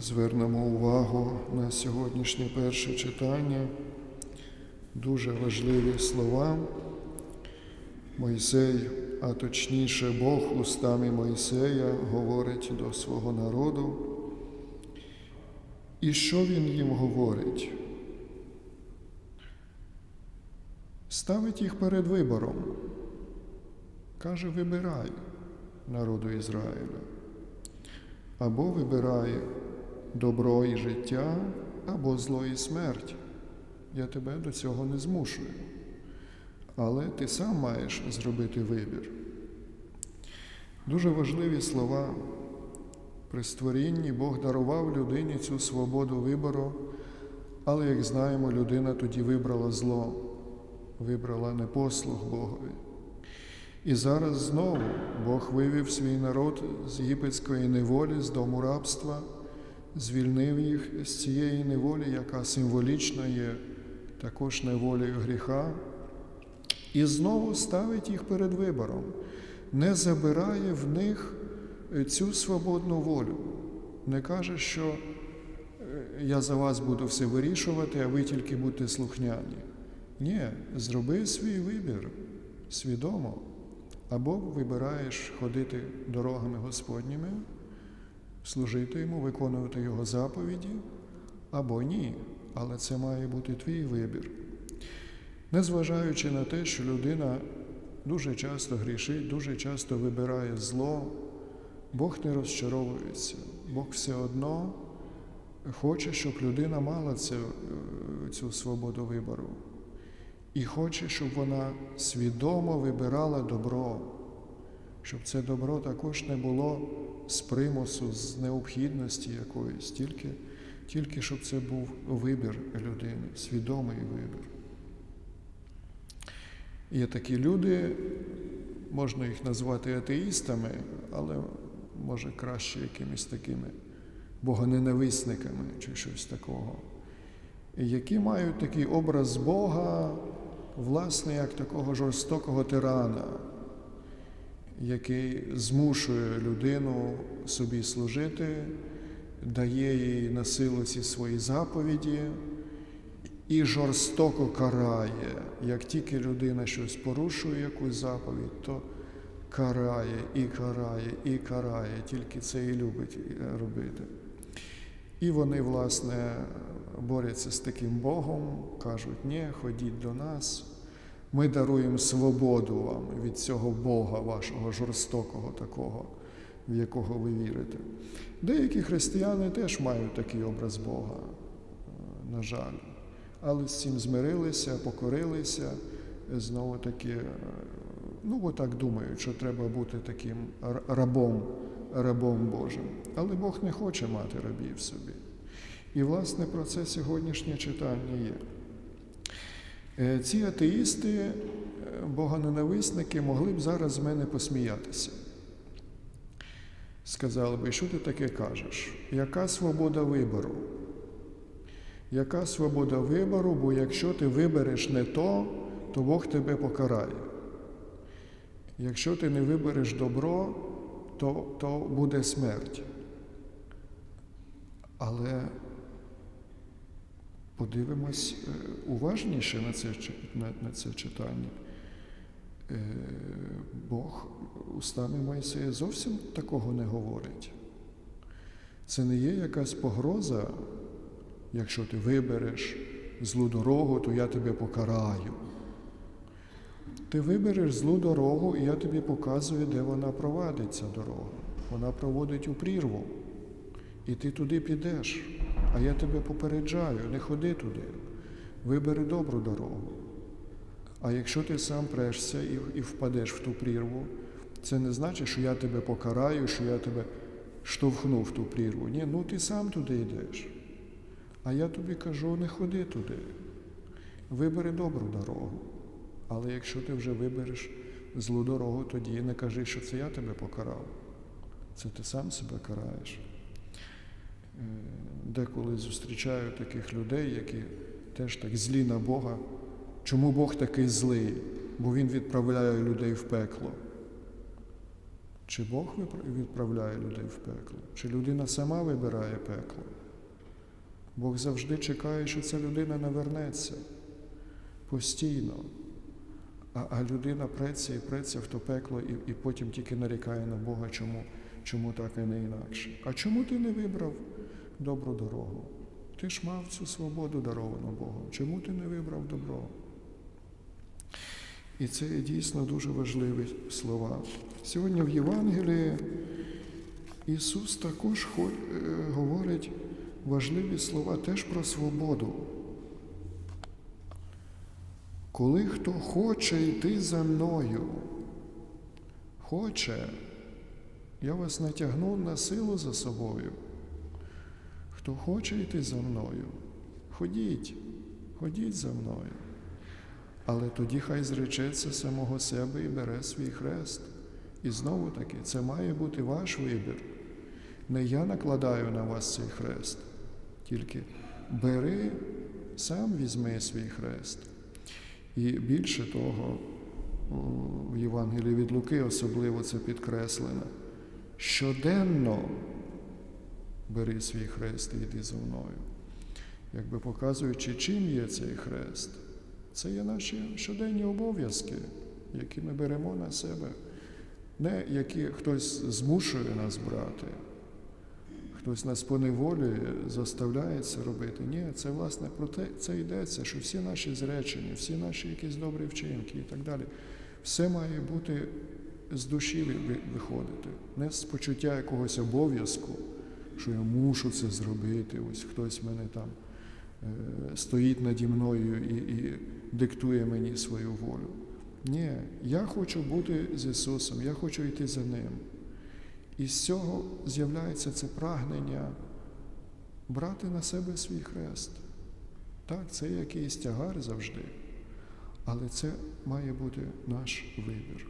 Звернемо увагу на сьогоднішнє перше читання. Дуже важливі слова. Мойсей, а точніше Бог устами Мойсея говорить до свого народу. І що він їм говорить? Ставить їх перед вибором. Каже, вибирай народу Ізраїля. Або вибирай добро і життя, або зло і смерть. Я тебе до цього не змушую. Але ти сам маєш зробити вибір. Дуже важливі слова. При створінні Бог дарував людині цю свободу вибору, але, як знаємо, людина тоді вибрала зло, вибрала непослух Богові. І зараз знову Бог вивів свій народ з єгипетської неволі, з дому рабства, звільнив їх з цієї неволі, яка символічно є також неволею гріха, і знову ставить їх перед вибором, не забирає в них цю свободну волю, не каже, що я за вас буду все вирішувати, а ви тільки будьте слухняні. Ні, зроби свій вибір свідомо. Або вибираєш ходити дорогами Господніми, служити йому, виконувати Його заповіді, або ні. Але це має бути твій вибір. Незважаючи на те, що людина дуже часто грішить, дуже часто вибирає зло, Бог не розчаровується. Бог все одно хоче, щоб людина мала цю, цю свободу вибору. І хоче, щоб вона свідомо вибирала добро, щоб це добро також не було з примусу, з необхідності якоїсь, тільки, тільки щоб це був вибір людини, свідомий вибір. Є такі люди, можна їх назвати атеїстами, але може краще якимись такими богоненависниками чи щось такого, які мають такий образ Бога, власне, як такого жорстокого тирана, який змушує людину собі служити, дає їй на силу ці свої заповіді і жорстоко карає. Як тільки людина щось порушує, якусь заповідь, то карає і карає, і карає, тільки це і любить робити. І вони, власне, борються з таким Богом, кажуть, ні, ходіть до нас, ми даруємо свободу вам від цього Бога вашого жорстокого такого, в якого ви вірите. Деякі християни теж мають такий образ Бога, на жаль, але з цим змирилися, покорилися, знову таки, ну, бо так думають, що треба бути таким рабом, рабом Божим. Але Бог не хоче мати рабів собі. І, власне, про це сьогоднішнє читання є. Ці атеїсти, богоненависники, могли б зараз з мене посміятися. Сказали би, що ти таке кажеш? Яка свобода вибору? Яка свобода вибору, бо якщо ти вибереш не то, то Бог тебе покарає. Якщо ти не вибереш добро, то, то буде смерть. Але подивимось уважніше на це, на, це читання. Бог устами Мойсея зовсім такого не говорить. Це не є якась погроза, якщо ти вибереш злу дорогу, то я тебе покараю. Ти вибереш злу дорогу, і я тобі показую, де вона провадить ця дорога. Вона проводить у прірву. І ти туди підеш. А я тебе попереджаю, не ходи туди. Вибери добру дорогу. А якщо ти сам прешся і, і впадеш в ту прірву, це не значить, що я тебе покараю, що я тебе штовхну в ту прірву. Ні, ну ти сам туди йдеш. А я тобі кажу, не ходи туди. Вибери добру дорогу. Але якщо ти вже вибереш злу дорогу, тоді не кажи, що це я тебе покарав. Це ти сам себе караєш. Деколи зустрічаю таких людей, які теж так злі на Бога. Чому Бог такий злий? Бо Він відправляє людей в пекло. Чи Бог відправляє людей в пекло, чи людина сама вибирає пекло? Бог завжди чекає, що ця людина навернеться постійно. А, а людина преться і преться в то пекло, і, і потім тільки нарікає на Бога, чому, чому так і не інакше. А чому ти не вибрав добру дорогу? Ти ж мав цю свободу даровану Богом. Чому ти не вибрав добро? І це дійсно дуже важливі слова. Сьогодні в Євангелії Ісус також е, говорить важливі слова теж про свободу. Коли хто хоче йти за мною, хоче, я вас не тягну на силу за собою. Хто хоче йти за мною, ходіть, ходіть за мною. Але тоді хай зречеться самого себе і бере свій хрест. І знову таки, це має бути ваш вибір. Не я накладаю на вас цей хрест, тільки бери, сам візьми свій хрест. І більше того, в Євангелії від Луки особливо це підкреслено. Щоденно бери свій хрест і йди за мною. Якби показуючи, чим є цей хрест, це є наші щоденні обов'язки, які ми беремо на себе, не які хтось змушує нас брати, хтось нас поневолює, заставляє це робити. Ні, це власне про те, це йдеться, що всі наші зречення, всі наші якісь добрі вчинки і так далі, все має бути з душі ви- ви- виходити, не з почуття якогось обов'язку, що я мушу це зробити, ось хтось мене там е, стоїть наді мною і, і диктує мені свою волю. Ні, я хочу бути з Ісусом, я хочу йти за Ним. І з цього з'являється це прагнення брати на себе свій хрест. Так, це якийсь тягар завжди, але це має бути наш вибір.